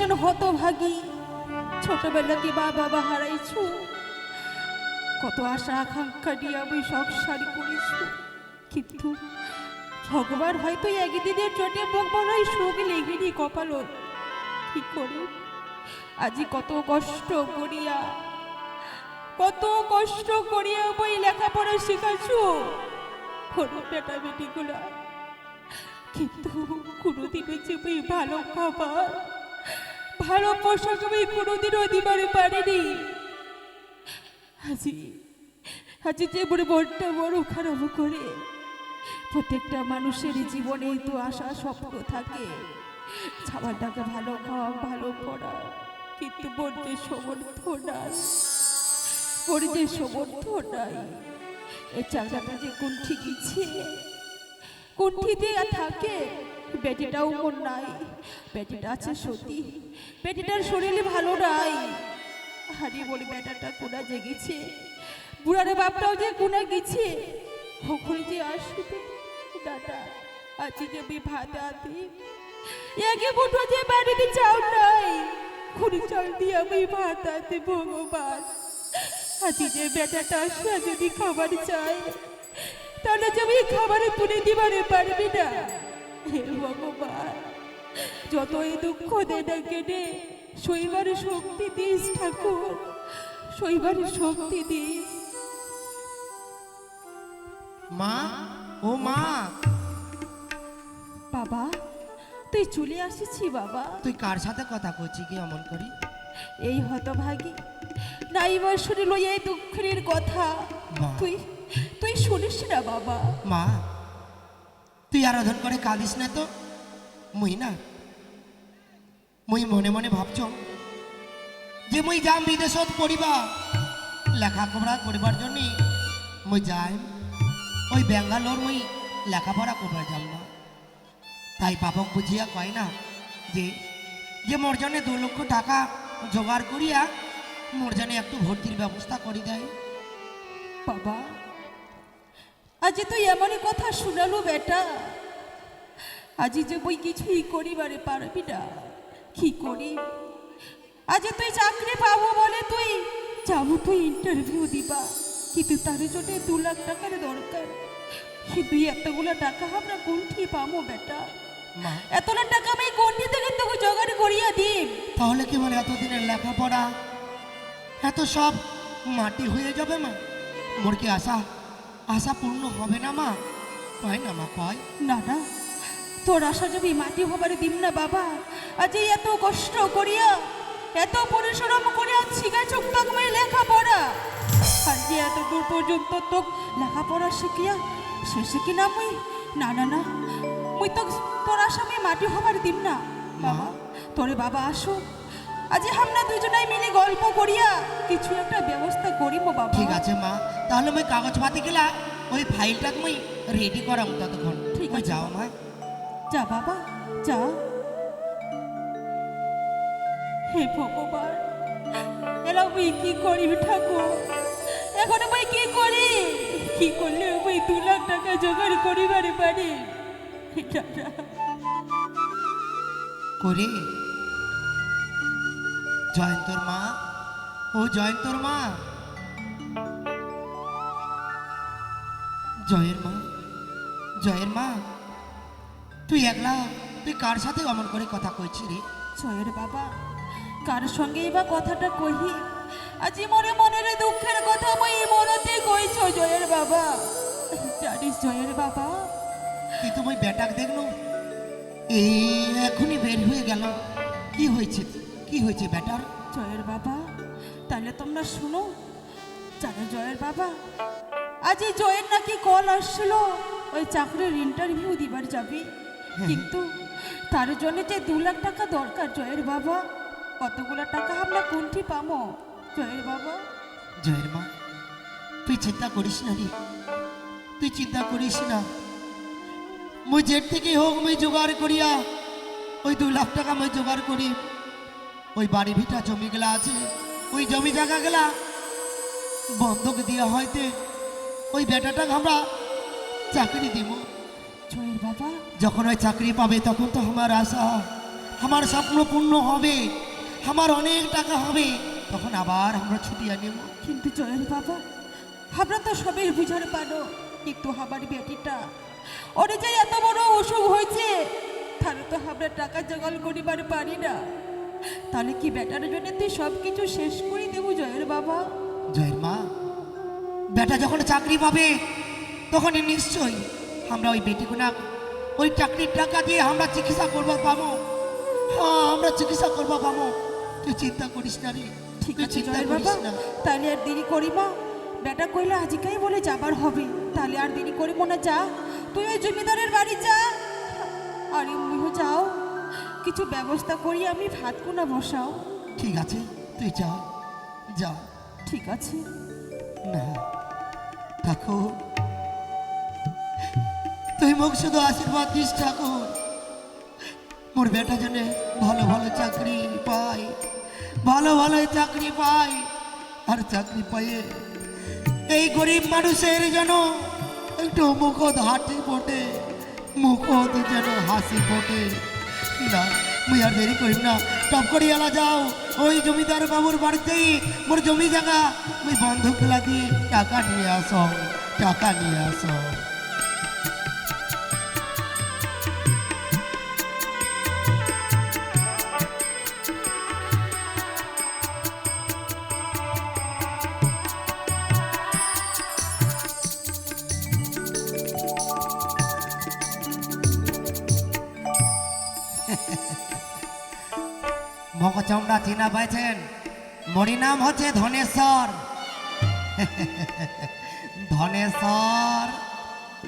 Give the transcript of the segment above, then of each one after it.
একজন হতভাগী। ছোটবেলাতে মা বাবা হারাইছু কত আশা, আকাঙ্ক্ষা নিয়ে আমি সংসার করেছি কিন্তু ভগবান হয়তো একদিনের চোটে বড়াই সুখ লেগেনি কপাল। কি করে আজি কত কষ্ট করিয়া, কত কষ্ট করিয়া বই লেখাপড়া শিখাইছু। হলো বেটা বেটিগুলা কিন্তু কোনোদিনও যে বই ভালো খাবার ভালো পোশাক আমি কোনোদিনও দিবারে পারিনি। আজি আজি যে বড় মনটা বড় খারাপ করে, প্রত্যেকটা মানুষের জীবনেই তো আশা, স্বপ্ন থাকে। খাবারটাকে ভালো খাওয়া, ভালো পড়া, কিন্তু বলতে সমর্থ নাই বলতে সমর্থ নাই এই চাকরাটা যে কুণ্ঠি গিছে কুণ্ঠিতে থাকে বেটিটাও মন নাই। বেটিটা আছে সতী। বেটিটার শরীরে ভালো নাই। হারিয়ে বলি, বেটাটা কোনা জেগেছে? বুড়ারে বাপটাও যে কোনা গেছে? ওখানে যে আসবে? দাদা আছি যে বি ভাত আতি একে মুঠো যে বাড়িতে চাও নাই, খুনি চাল দিয়ে আমি ভাত আতে ভগবান। আছি যে বেটাটা আসা যদি খাবার চায়, তাহলে যে আমি খাবারে তুলে দিবারে পারবি না। হে ভগবান যতই দুঃখ দে না কেটে শৈবার শক্তি দিস ঠাকুর শৈবার শক্তি দিস। মা ও মা। বাবা তুই চলে আসিছি বাবা। তুই কার সাথে কথা কইছি কি অমন করি? এই হতভাগী নাইবার শুনিল এই দুঃখের কথা। তুই তুই শুনিস না বাবা। মা তুই আরাধন করে কাঁদিস না তো? মুই না। মুই মনে মনে ভাবছ যে মুই যাম বিদেশত পড়িবা। লেখাপড়া করিবার জন্য মুই যাই। ওই বেঙ্গালোর মুই লেখাপড়া করবার যাম না। তাই বাপক বুঝিয়া কয় না যে যে মোর জন্য দু লক্ষ টাকা জোগাড় করিয়া মোর জন্য একটু ভর্তির ব্যবস্থা করি দেয় বাবা আজ তুই এমনই কথা শুনালো বেটা। আজি যে বই কিছুই করিবারে পারবি না। কি করি? আজি তুই চাকরি পাবো বলে তুই যাব তুই ইন্টারভিউ দিবা। কিন্তু তার জন্য দু লাখ টাকার দরকার। কিন্তু এতগুলো টাকা আমরা কোনটি পাবো বেটা। মা। এতলা টাকা আমি কোনটি থেকে তোকে জোগাড় করিয়া দিই তাহলে কি মানে এতদিনের লেখাপড়া? এত সব মাটি হয়ে যাবে মা। মোর কি আশা? আশা পূর্ণ হবে না মা? কয় না মা কয়? না না। তোর আশা যদি মাটি হবার দিম না বাবা আজ এই এত কষ্ট করিয়া এত পরিশ্রম করিয়া শিখেছ তোকে লেখাপড়া। আর যে এত দূর পর্যন্ত তোক লেখাপড়া শিখিয়া সে শিখি না মুই? না না না। মুই তো তোর আশা আমি মাটি হবার দিম না। বাবা তোরে বাবা আসো। আজ আমরা দুজনাই মিলে গল্প করিয়া কিছু একটা ব্যবস্থা করিব বাবা। ঠিক আছে মা। তাহলে মই কাগজ পাতি গেলা ওই ফাইলটা মই রেডি করাম ততক্ষণ। ঠিক আছে। যাও মা। যা বাবা যা। হে ভগবান এলা বই কি করি ঠাকুর? এখন বই কি করি? কি করলে বই দু লাখ টাকা জোগাড় করিবারে পারি? করে। জয়ন্তর মা ও জয়ন্তর মা। জয়ের মা জয়ের মা তুই একলা তুই কার সাথে অমন করে কথা কইছি রে জয়ের বাবা কার সঙ্গে বা কথাটা কহি আজি মনে মনের দুঃখের কথা মই মনতে কইছ জয়ের বাবা। জানিস জয়ের বাবা? তুই তো ওই বেটাক দেখল এই এখনই বের হয়ে গেল। কি হয়েছে? কি হয়েছে বেটার? জয়ের বাবা তাহলে তোমরা শুনো। জানো জয়ের বাবা আজ এই জয়ের নাকি কল আসছিল। ওই চাকরির ইন্টারভিউ দিবার যাবি। কিন্তু তার জন্য যে দু লাখ টাকা দরকার জয়ের বাবা কতগুলো টাকা আমরা কোনটি পাবো? জয়ের বাবা। জয়ের মা তুই চিন্তা করিস না রে। তুই চিন্তা করিস না। মুই জেট থেকে হোক মুই জোগাড় করিয়া ওই দু লাখ টাকা মুই জোগাড় করি। ওই বাড়ি ভিটা জমি গেলা আছে ওই জমি জায়গা গেলা বন্ধক দিয়া হয়তে ওই বেটাটাকে আমরা চাকরি দিব। জয়ের বাবা? যখন ওই চাকরি পাবে তখন তো আমার আশা আমার স্বপ্ন পূর্ণ হবে আমার অনেক টাকা হবে। তখন আবার আমরা ছুটিয়ে নেব। কিন্তু জয়ের বাবা আমরা তো সবই বুঝার পারো কিন্তু আমার বেটিটা। ওরে যে এত বড় অসুখ হয়েছে তাহলে তো আমরা টাকা জোগাড় করিবার পারি না। তাহলে কি বেটার জন্য তুই সব কিছু শেষ করে দেবো জয়ের বাবা? জয়ের মা বেটা যখন চাকরি পাবে তখন নিশ্চয়ই আমরা ওই বেটিগুনা ওই চাকরির টাকা দিয়ে আমরা চিকিৎসা করব পাবো হ্যাঁ আমরা চিকিৎসা করব পাবো তুই চিন্তা করিস না রে। ঠিক আছে তাহলে আর দেরি করি মা বেটা কইলে আজকেই বলে যাবার হবে। তাহলে আর দেরি করিব না যা। তুই ওই জমিদারের বাড়ি যা। আরে মুইও যাও। কিছু ব্যবস্থা করি আমি ভাত কোনা বসাও। ঠিক আছে তুই যা। যা। ঠিক আছে। না। ঠাকুর। তুই মুখ শুধু আশীর্বাদ দিস ঠাকুর। মোর বেটা জন্য ভালো ভালো চাকরি পাই ভালো ভালো চাকরি পাই আর চাকরি পাইয়ে এই গরিব মানুষের যেন একটু মুখত হাঁটি ফোটে মুখদ যেন হাসি ফোটে। না। মুই আর দেরি করিম না। টপ করি এলা যাও। ওই জমিদার বাবুর বাড়িতেই মোর জমি জায়গা। মুই বন্ধ খেলা দিয়ে টাকা নিয়ে আস, টাকা নিয়ে আস। মকচমড়া চিনা পাইছেন। মরি নাম হচ্ছে ধনেশ্বর। ধনেশ্বর।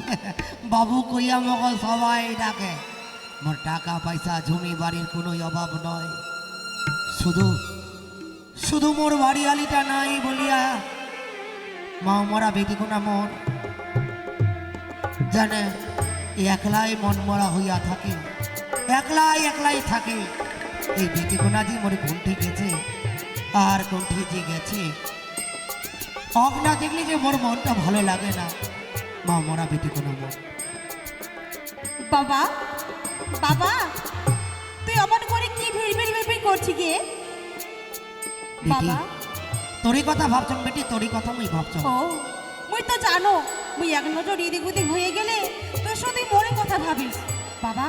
বাবু কইয়া মক সবাই ডাকে। মোর টাকা পয়সা জমি বাড়ির কোনো অভাব নয়। শুধু শুধু মোর বাড়িয়ালিটা নাই বলিয়া মা মরা বেটি কোনা মোর জানে, একলাই মন মরা হইয়া থাকে। একলাই একলাই থাকে। এই বেটি কোনা যে মোর কোনটি গেছে আর কোনটি যে গেছে অক না দেখলে যে মোর মনটা ভালো লাগে না। মা মরা বেটি কোনা মোর বাবা বাবা তুই অমন করে কি ভিড় ভিড় ভিড় করছি গে? বাবা। তোরই কথা ভাবছ বেটি তোরই কথা মুই ভাবছ ও মুই তো জানো মুই এক নজর এদিক ওদিক হয়ে গেলে তোর শুধু মনে কথা ভাবিস। বাবা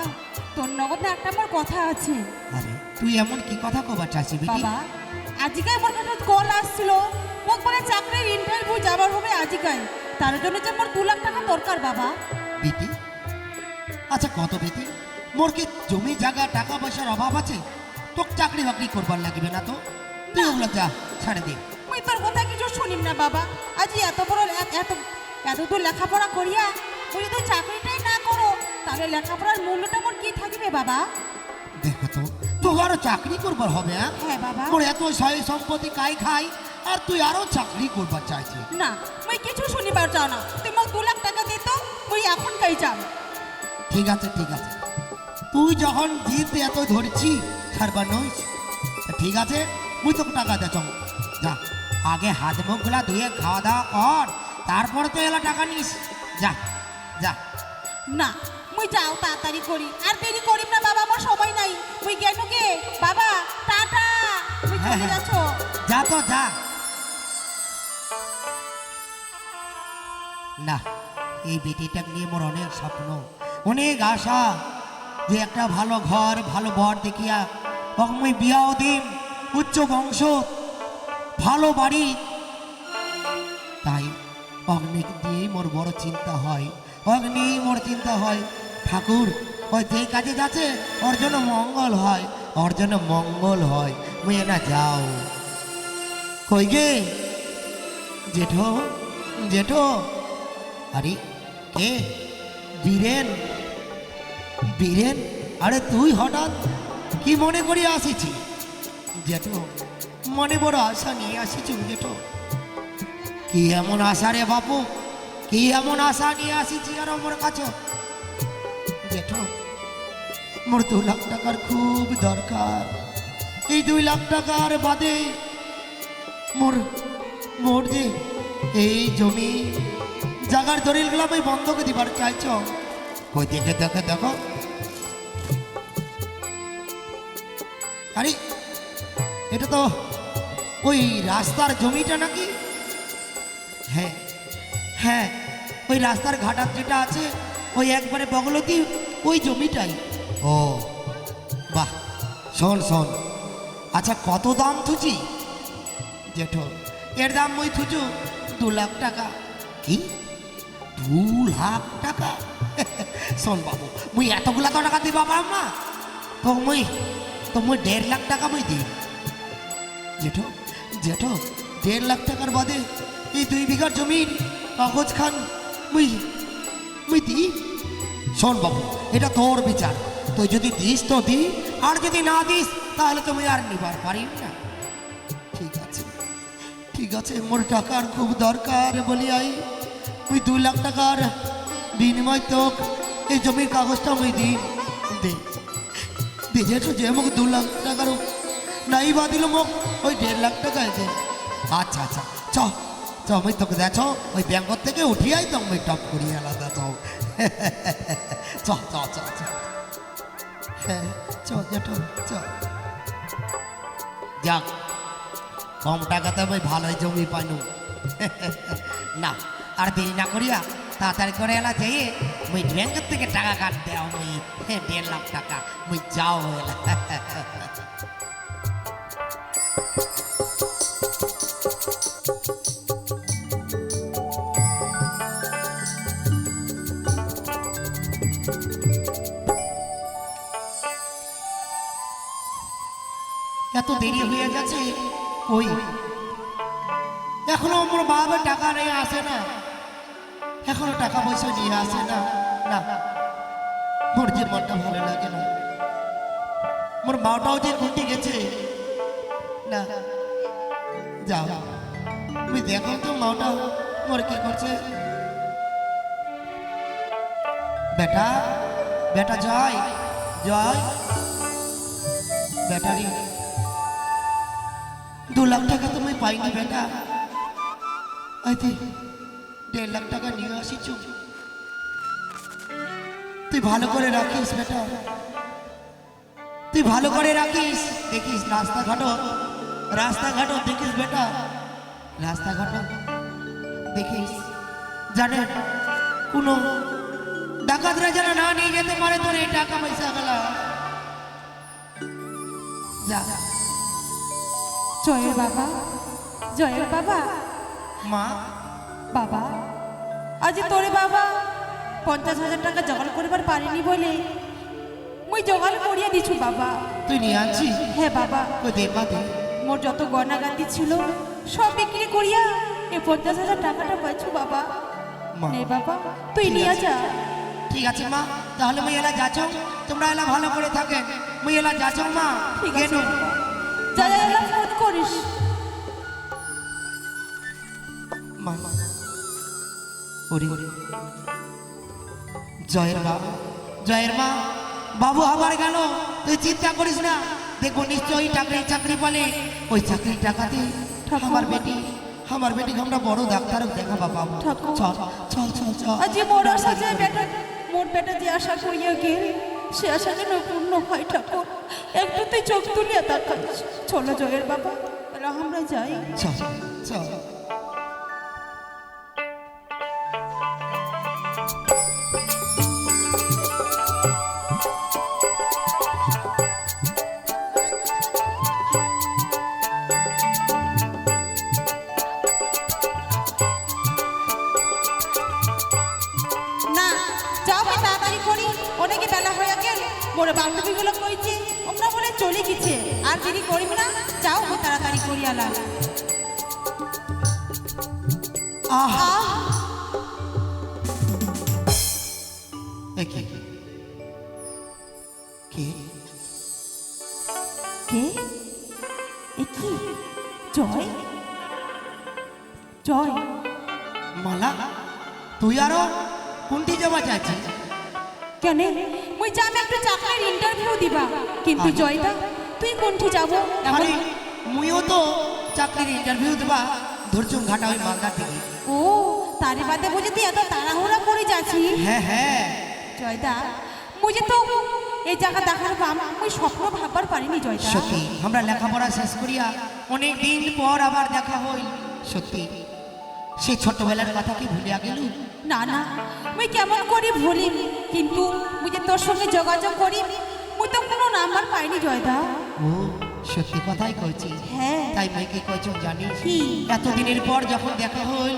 তোর নগদে একটা মোর কথা আছে। আরে তুই এমন কি কথা কবার বেটি? বাবা আজকে মোর কাছে কল আসছিল। মোক বলে চাকরির ইন্টারভিউ যাবার হবে আজকাই তার জন্য যে মোর দু লাখ টাকা দরকার বাবা। বেটি? আচ্ছা কত বেটি? মোর কি জমি জায়গা টাকা পয়সার অভাব আছে? তোকে চাকরি বাকরি করবার লাগবে না তো? তুই ওগুলো যা ছাড়ে দে। মুই তোর কথা কিছু শুনিম না বাবা। আজ এত বড় এত এত দূর লেখাপড়া করিয়া তুই যদি চাকরিটাই না করো তাহলে লেখাপড়ার মূল্যটা মোর কি থাকবে বাবা? তো আরও চাকরি করবার হবে হ্যাঁ? হ্যাঁ বাবা। তোর এত সয় সম্পত্তি কাই খাই আর তুই আরও চাকরি করবার চাইছিস। না মুই কিছু শুনিবার চাও না। তুই মোক দু লাখ টাকা দিত মুই এখন কাই যাম। ঠিক আছে ঠিক আছে। তুই যখন জিদ এত ধরছি ছাড়বার নইস। ঠিক আছে মুই তোকে টাকা দে চল। যা আগে হাত মুখগুলা ধুয়ে খাওয়া দাওয়া কর তারপরে তো এলা টাকা নিস। যা যা। না মুই যাও তাড়াতাড়ি করি। আর দেরি করিম না বাবা আমার সময় নাই। বাবা টাটা। হ্যাঁ, চলে হ্যাঁ। যাচ্ছ। যা তো যা। না এই বেটিটা নিয়ে মোর অনেক স্বপ্ন অনেক আশা যে একটা ভালো ঘর ভালো বর দেখিয়া বিয়াও দিম উচ্চ বংশ ভালো বাড়ি। তাই অগ্নি দিয়েই মোর বড় চিন্তা হয় অগ্নি মোর চিন্তা হয়। ঠাকুর ওই যে কাজে যাচ্ছে, ওর জন্য মঙ্গল হয়, ওর জন্য মঙ্গল হয়। মুই না, যাও। কই গে? জেঠো জেঠো। আরে, কে? বীরেন। বীরেন? আরে, তুই হঠাৎ কি মনে করি আসিছি? জেঠো, মনে বড় আশা নিয়ে আসিছি জেঠো। কি এমন আশা রে বাপু? কি এমন আশা নিয়ে আসিছি আর আমার কাছে? মোর দু লাখ টাকার খুব দরকার। এই দুই লাখ টাকার বাদে মোর মোর যে এই জমি, জাগার দলিলগুলো আমি বন্ধক দিবার চাইছ। কই দেখে দেখে, দেখো। আরে, এটা তো ওই রাস্তার জমিটা নাকি? হ্যাঁ হ্যাঁ ওই রাস্তার ঘাটার যেটা আছে, ওই একবারে বগলতি, ওই জমিটাই। ও, বাহ, শোন শোন। আচ্ছা কত দাম থুচি? জেঠো, এর দাম মই থুচু দু লাখ টাকা। কি? দু লাখ টাকা? শোন বাবু, মুই এতগুলা তো টাকা দিবা পারম না। তো মুই তো মুই দেড় লাখ টাকা মুই দিই জেঠো জেঠো, দেড় লাখ টাকার বাদে এই দুই বিঘার জমির কাগজ খান মুই মুই দি শোন বাবু, এটা তোর বিচার। তুই যদি দিস তো দি, আর যদি না দিস, তাহলে তুমি আর নিবার পারি না। ঠিক আছে ঠিক আছে, মোর টাকার খুব দরকার বলি আই। তুই দু লাখ টাকার বিনিময় তোক, এই জমির কাগজটা মুই দিন দে দে। যেহেতু যে মোক দু লাখ টাকার নাই বা দিল মোক, ওই দেড় লাখ টাকা দে। আচ্ছা আচ্ছা চ চ, মুই তোকে দেখ ওই ব্যাংকর থেকে উঠিয়াই তো আমি টপ করি আলাদা চ চ চ চ। হ্যাঁ চ জেঠু চ যাক, কম টাকাতে আমি ভালোই জমি পাইনু। না, আর দেরি না করিয়া তাড়াতাড়ি করে এলা যেয়ে মুই ব্যাংকের থেকে টাকা কাট দেও মুই। দেড় লাখ টাকা, মুই যাও এলা। দেরি হয়ে যাচ্ছে ওই। এখনও আমার বাবা টাকা নিয়ে আসে না। এখনও টাকা পয়সা নিয়ে আসে না। না। মোর যে মনটা ভালো লাগে না। মোর মাটাও যে ঘুরতে গেছে। না। যাও। তুমি দেখো তো মাওটা মোর কি করছে। বেটা বেটা জয় জয়। ব্যাটারি। দু লাখ টাকা তুমি পাইনি বেটা। আইতে, দেড় লাখ টাকা নিয়ে আসিছ। তুই ভালো করে রাখিস বেটা। তুই ভালো করে রাখিস। দেখিস রাস্তাঘাট রাস্তাঘাট দেখিস বেটা। রাস্তাঘাট দেখিস। জানেন কোনো ডাকাতরা যেন না নিয়ে যেতে পারে তোর এই টাকা পয়সা গেলা। যা। জয়ের বাবা। জয়ের বাবা? মা? বাবা? আজ তোরে বাবা পঞ্চাশ হাজার টাকা জোগাড় করবার পারিনি বলে মুই জোগাড় করিয়া দিছু বাবা। তুই নিয়ে আনছিস? হ্যাঁ বাবা। ওই দে পা দে। মোর যত গয়না গান্ধি ছিল সব বিক্রি করিয়া এ পঞ্চাশ হাজার টাকাটা পাইছু বাবা। মা। নে বাবা তুই নিয়ে আছে। যা। ঠিক আছে মা। তাহলে মুই এলা যাচ্ছ তোমরা এলা ভালো করে থাকেন। মুই এলা যাচ্ছ মা। ঠিক আছে। যা যা এলা করিস? জয়ের মা জয়ের মা বাবু আবার গেল। তুই চিন্তা করিস না দেখব নিশ্চয়ই চাকরি চাকরি পালে। ওই চাকরির টাকাতে আমার বেটি আমার বেটিকে আমরা বড় ডাক্তার দেখাবা বাবু। চল চল চল চল। আজ যে মোর আশা যে বেটা মোর বেটা যে আশা করিয়া গেল সে আশা যেন পূর্ণ হয় ঠাকুর একটু তুই চোখ তুলিয়া তাকাস চলো জয়ের বাবা আমরা যাই। চল চল। তাড়াতাড়ি করি আলা। আহ। আহ। এ কে? কে? কে? এ কি? জয়? জয়। মালা তুই আরও কোনটি যাওয়া চাইছিস কেন? মুই যাম একটু চাকরির ইন্টারভিউ দিবা। কিন্তু। জয়দা তুই কোনটি যাব? মুইও তো চাকরির ইন্টারভিউ দেবা ধরছুম ঘাটা ওই মালদা থেকে ও তারে বাদে বুঝে তুই এত তাড়াহুড়া করে যাচ্ছি হ্যাঁ হ্যাঁ। জয়দা মুঝে তো এই জায়গা দেখার পর আমি ওই স্বপ্ন ভাববার পারিনি জয়দা। সত্যি আমরা লেখাপড়া শেষ করিয়া অনেক দিন পর আবার দেখা হইল সত্যি সেই ছোটবেলার কথা কি ভুলিয়া গেল? না না মুই কেমন করি ভুলি কিন্তু মুই যে তোর সঙ্গে যোগাযোগ করি মুই তো কোনো নাম্বার পাইনি জয়দা। ও সত্যি কথাই কইছি। হ্যাঁ। তাই মেয়েকে কি জানি। জানিস এতদিনের পর যখন দেখা হল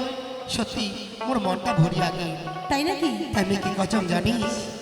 সত্যি ওর মনটা ভরিয়া গেল। তাই নাকি? তাই মেয়েকে কচম জানিস?